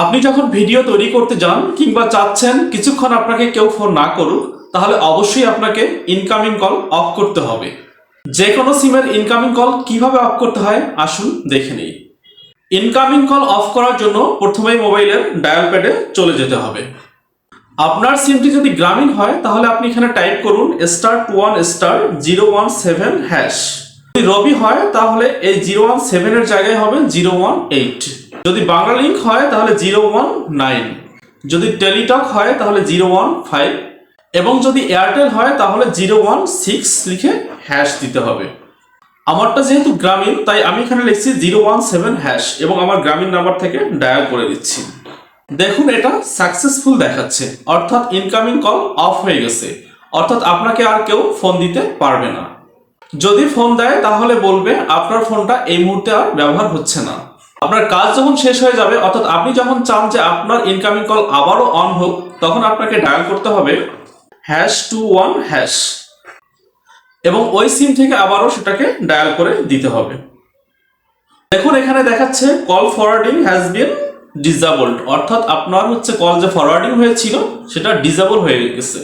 আপনি যখন ভিডিও তৈরি করতে যান কিংবা চাচ্ছেন কিছুক্ষণ আপনাকে কেউ ফোন না করুক, তাহলে অবশ্যই আপনাকে ইনকামিং কল অফ করতে হবে। যে কোনো সিমের ইনকামিং কল কীভাবে অফ করতে হয়, আসুন দেখে নিই। ইনকামিং কল অফ করার জন্য প্রথমেই মোবাইলের ডায়াল প্যাডে চলে যেতে হবে। আপনার সিমটি যদি গ্রামীণ হয়, তাহলে আপনি এখানে টাইপ করুন star two one star zero one seven hash যদি রবি হয়, তাহলে এই জিরো ওয়ান সেভেনের জায়গায় হবে জিরো ওয়ান এইট যদি বাংলা লিঙ্ক হয়, তাহলে জিরো ওয়ান নাইন যদি টেলিটক হয়, তাহলে জিরো ওয়ান ফাইভ এবং যদি এয়ারটেল হয়, তাহলে জিরো ওয়ান সিক্স লিখে হ্যাশ দিতে হবে। আমারটা যেহেতু গ্রামীণ, তাই আমি এখানে লিখছি জিরো ওয়ান সেভেন হ্যাশ এবং আমার গ্রামীণ নাম্বার থেকে ডায়াল করে দিচ্ছি। দেখুন, এটা সাকসেসফুল দেখাচ্ছে। অর্থাৎ ইনকামিং কল অফ হয়ে গেছে। অর্থাৎ আপনাকে আর কেউ ফোন দিতে পারবে না। যদি ফোন দেয়, তাহলে বলবে, আপনার ফোনটা এই মুহূর্তে আর ব্যবহার হচ্ছে না। আপনার কাজ যখন শেষ হয়ে যাবে, অর্থাৎ আপনি যখন চান যে আপনার ইনকামিং কল আবারও অন হোক, তখন আপনাকে ডায়াল করতে হবে হ্যাশ টু ওয়ান হ্যাশ এবং ওই সিম থেকে আবারও সেটাকে ডায়াল করে দিতে হবে। দেখুন, এখানে দেখাচ্ছে call forwarding has been disabled অর্থাৎ আপনার হচ্ছে কল যে ফরওয়ার্ডিং হয়েছিল, সেটা ডিজাবল হয়ে গেছে।